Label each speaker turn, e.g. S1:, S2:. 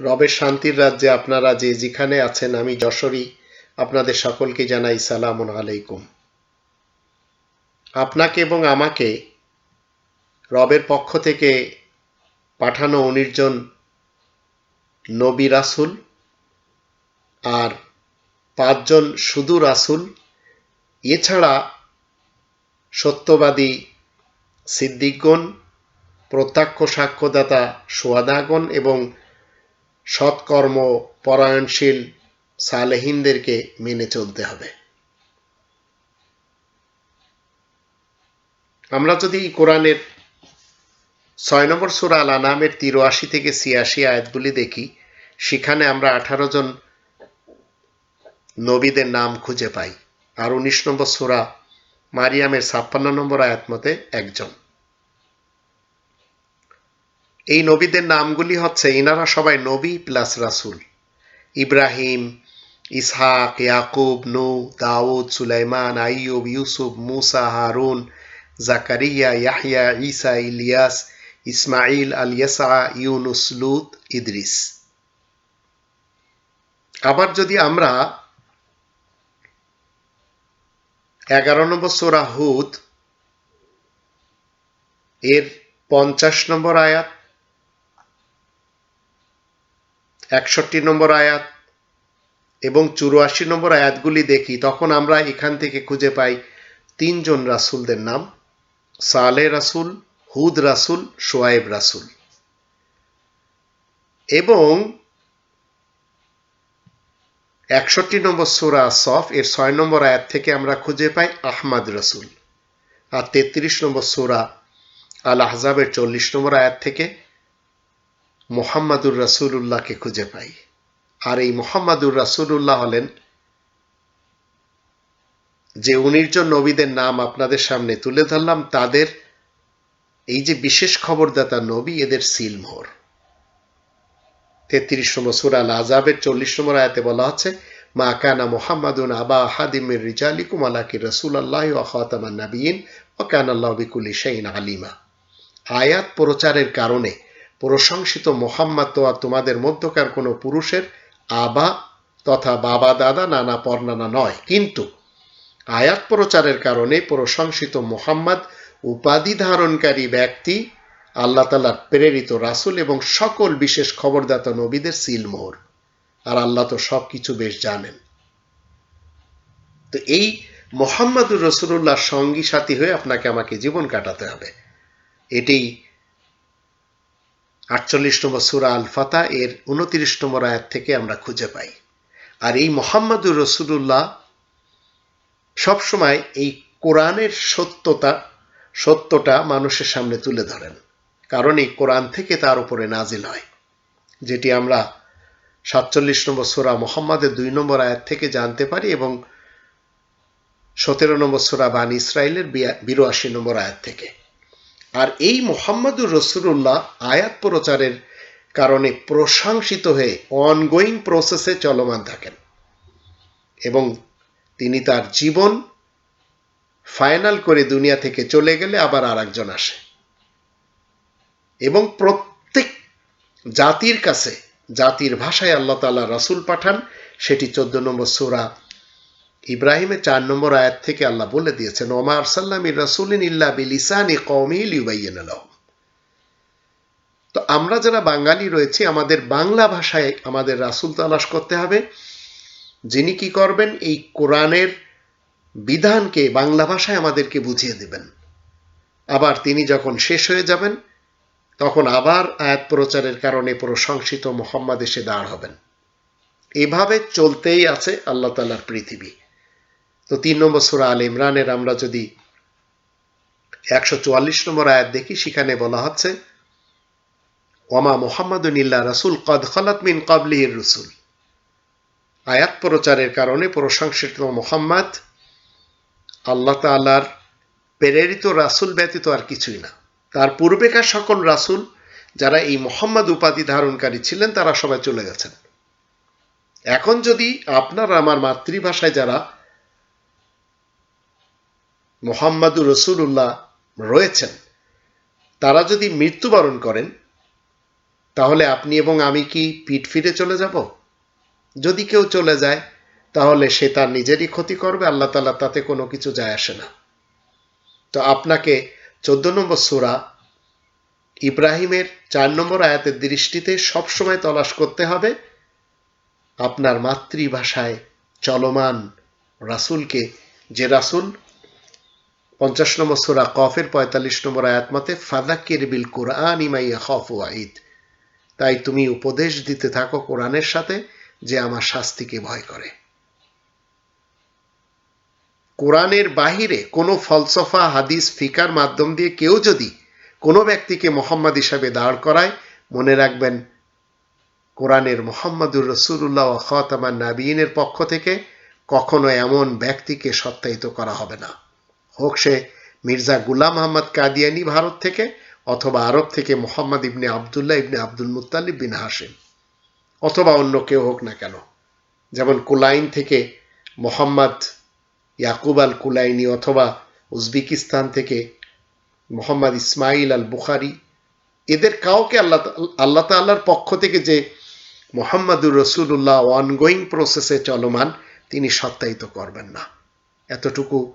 S1: রবের শান্তির রাজ্যে আপনারা যে যেখানে আছেন, আমি যশোরী আপনাদের সকলকে জানাই সালাম আলাইকুম। আপনাকে এবং আমাকে রবের পক্ষ থেকে পাঠানো উনিশজন নবী রাসুল আর পাঁচজন শুধু রাসুল, এছাড়া সত্যবাদী সিদ্দিকগণ, প্রত্যক্ষ সাক্ষ্যদাতা সোয়াদাগণ এবং সৎকর্ম পরায়ণশীল সালেহিনদেরকে মেনে চলতে হবে। আমরা যদি কোরআনের ছয় নম্বর সুরা আল আনামের তিরাশি থেকে ছিয়াশি আয়াতগুলি দেখি, সেখানে আমরা আঠারো জন নবীদের নাম খুঁজে পাই। আর উনিশ নম্বর সুরা মারিয়ামের ছাপ্পান্ন নম্বর আয়াত মতে একজন। এই নবীদের নামগুলি হচ্ছে, ইনারা সবাই নবী প্লাস রাসুল। ইব্রাহিম, ইসহাক, ইয়াকুব নু দাউদ, সুলাইমান, আইয়ুব, ইউসুফ, মুসা, হারুন, জাকারিয়া ইয়াহিয়া ঈসা, ইলিয়াস ইসমাইল আল ইয়াসা ইউনুস, লুত, ইদ্রিস। আবার যদি আমরা এগারো নম্বর সোরা হুদ, এর পঞ্চাশ নম্বর আয়াত একষট্টি নম্বর আয়াত এবং চুরাশি নম্বর আয়াতগুলি দেখি, তখন আমরা এখান থেকে খুঁজে পাই তিনজন রাসুলদের নাম, সালে রাসুল, হুদ রাসুল, সোয়াইব রাসুল। এবং একষট্টি নম্বর সুরা সফ, এর ছয় নম্বর আয়াত থেকে আমরা খুঁজে পাই আহমাদ রসুল। আর তেত্রিশ নম্বর সুরা আল আহজাবের চল্লিশ নম্বর আয়াত থেকে মোহাম্মদুর রাসুল্লাহকে খুঁজে পাই। আর এই মোহাম্মদুর রাসুল্লাহ হলেন যে উনিশজন নবীদের নাম আপনাদের সামনে তুলে ধরলাম, তাদের এই যে বিশেষ খবরদাতা নবী, এদের সিলমোহর তেত্রিশ নম্বর সুরা আল আজাবের চল্লিশ নম্বর আয়াতে বলা হচ্ছে, মা কানা মোহাম্মদুন আবা হাদিমের রিজালিকুম আলাকি রসুল আল্লাহ আখাতামান নাবিয়িন ও কান আল্লাহ বিকুলি শাইন আলিমা। আয়াত প্রচারের কারণে প্রশংসিত মোহাম্মদ তো আর তোমাদের মধ্যকার কোনো পুরুষের আবা তথা বাবা, দাদা, নানা, পর্নানা নয়। কিন্তু আয়াত প্রচারের কারণে প্রশংসিত মোহাম্মদ উপাধি ধারণকারী ব্যক্তি, আল্লাহ তালার প্রেরিত রাসুল এবং সকল বিশেষ খবরদাতা নবীদের সিলমোহর আর আল্লাহ তো সব কিছু বেশ জানেন। তো এই মোহাম্মদুর রসুল্লাহর সঙ্গী সাথী হয়ে আপনাকে আমাকে জীবন কাটাতে হবে। এটি আটচল্লিশ নম্বর সুরা আল ফাতা এর উনত্রিশ নম্বর আয়াত থেকে আমরা খুঁজে পাই। আর এই মোহাম্মদুর রসুল্লাহ সবসময় এই কোরআনের সত্যতা, সত্যটা মানুষের সামনে তুলে ধরেন। কারণ এই কোরআন থেকে তার উপরে নাজিল হয়। যেটি আমরা সাতচল্লিশ নম্বর সোরা মোহাম্মদের দুই নম্বর আয়াত থেকে জানতে পারি এবং সতেরো নম্বর সোরা বান ইসরায়েলের বিরাশি নম্বর আয়াত থেকে। আর এই মোহাম্মদুর রসুল্লাহ আয়াত প্রচারের কারণে প্রশংসিত হয়ে অনগোয়িং প্রসেসে চলমান থাকেন। এবং তিনি তার জীবন ফাইনাল করে দুনিয়া থেকে চলে গেলে আবার আর একজন আসে। এবং প্রত্যেক জাতির কাছে, জাতির ভাষায় আল্লাহ তালা রাসুল পাঠান, সেটি চোদ্দ নম্বর সুরা ইব্রাহিমের চার নম্বর আয়াত থেকে আল্লাহ বলে দিয়েছেন ওমার সাল্লামী রাসুলিন ইল্লা বিলিসানি কৌমিল ইউবাইয়েন তো আমরা যারা বাঙালি রয়েছি, আমাদের বাংলা ভাষায় আমাদের রাসুল তালাশ করতে হবে। যিনি কি করবেন? এই কোরআনের বিধানকে বাংলা ভাষায় আমাদেরকে বুঝিয়ে দেবেন। আবার তিনি যখন শেষ হয়ে যাবেন, তখন আবার আয়াত প্রচারের কারণে প্রশংসিত মোহাম্মদ এসে দাঁড় হবেন। এভাবে চলতেই আছে আল্লাহ তালার পৃথিবী। তো তিন নম্বর সুরা আল ইমরানের আমরা যদি একশো চুয়াল্লিশ নম্বর আয়াত দেখি, সেখানে বলা হচ্ছে, ওমা মোহাম্মদুন ইল্লা রাসুল কদ খলাত মিন কাবলিহির রসুল। আয়াত প্রচারের কারণে প্রশংসিত মোহাম্মদ, আল্লাহ তালার প্রেরিত রাসুল ব্যতীত আর কিছুই না। তার পূর্বেকার সকল রাসুল যারা এই মোহাম্মদ উপাধি ধারণকারী ছিলেন, তারা সবাই চলে গেছেন। এখন যদি আপনার আমার মাতৃভাষায় যারা মোহাম্মদুর রসুল্লাহ রয়েছেন। তারা যদি মৃত্যুবরণ করেন, তাহলে আপনি এবং আমি কি পিঠ ফিরে চলে যাব? যদি কেউ চলে যায়, তাহলে সে তার নিজেরই ক্ষতি করবে, আল্লাহ তালা তাতে কোনো কিছু যায় আসে না। তো আপনাকে চোদ্দ নম্বর সুরা ইব্রাহিমের চার নম্বর আয়াতের দৃষ্টিতে সবসময় তলাশ করতে হবে, আপনার মাতৃভাষায় চলমান রাসুলকে, যে রাসুল পঞ্চাশ নম্বর সুরা কফের পঁয়তাল্লিশ নম্বর আয়াত মতে ফাদাক্কির বিল কোরআন ইমাইয়া খফ ওয়াইদ তাই তুমি উপদেশ দিতে থাকো কোরআনের সাথে যে আমার শাস্তিকে ভয় করে। কোরআনের বাহিরে কোনো ফলসফা হাদিস ফিকার মাধ্যম দিয়ে কেউ যদি কোনো ব্যক্তিকে মোহাম্মদ হিসাবে দাঁড় করায়, মনে রাখবেন, কোরআনের মোহাম্মদুর রসুল্লাহ খতামান নাবিনের পক্ষ থেকে কখনো এমন ব্যক্তিকে সত্যায়িত করা হবে না। হোক সে মির্জা গুলাম আহমদ কাদিয়ানি ভারত থেকে অথবা আরব থেকে মোহাম্মদ ইবনে আবদুল্লাহ ইবনে আব্দুল মুতালিব বিন হাসিম অথবা অন্য কেউ হোক না কেন। যেমন কুলাইন থেকে মোহাম্মদ ইয়াকুব আল কুলাইনি অথবা উজবেকিস্তান থেকে মোহাম্মদ ইসমাইল আল বুখারি এদের কাউকে আল্লাহ আল্লাহ তাল্লাহর পক্ষ থেকে যে মোহাম্মদুর রসুল্লাহ অনগোয়িং প্রসেসে চলমান, তিনি সত্যায়িত করবেন না। এতটুকু